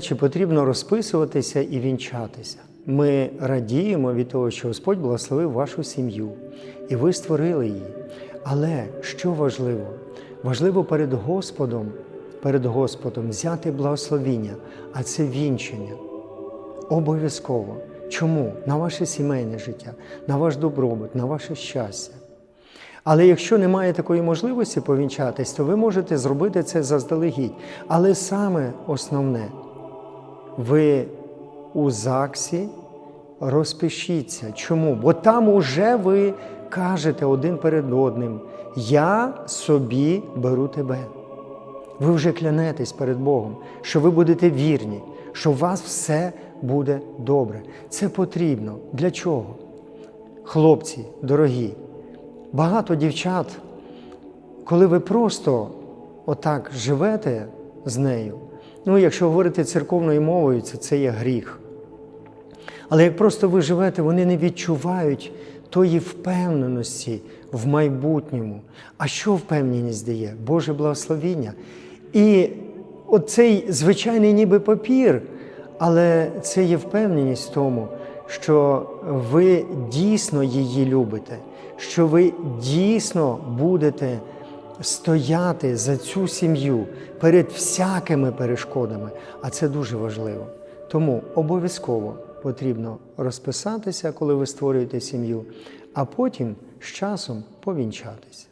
Чи потрібно розписуватися і вінчатися? Ми радіємо від того, що Господь благословив вашу сім'ю, і ви створили її. Але що важливо? Важливо перед Господом, перед Господом взяти благословіння, а це вінчення. Обов'язково. Чому? На ваше сімейне життя, на ваш добробут, на ваше щастя. Але якщо немає такої можливості повінчатись, то ви можете зробити це заздалегідь. Але саме основне, ви у ЗАГСі розпишіться. Чому? Бо там уже ви кажете один перед одним: Я собі беру тебе. Ви вже клянетесь перед Богом, що ви будете вірні, що у вас все буде добре. Це потрібно. Для чого? Хлопці, дорогі, багато дівчат, коли ви просто отак живете з нею, ну, якщо говорити церковною мовою, це, це є гріх. Але як просто ви живете, вони не відчувають тої впевненості в майбутньому. А що впевненість дає? Боже благословіння. І оцей звичайний ніби папір, але це є впевненість в тому, що ви дійсно її любите, що ви дійсно будете стояти за цю сім'ю перед всякими перешкодами, а це дуже важливо. Тому обов'язково потрібно розписатися, коли ви створюєте сім'ю, а потім з часом повінчатися.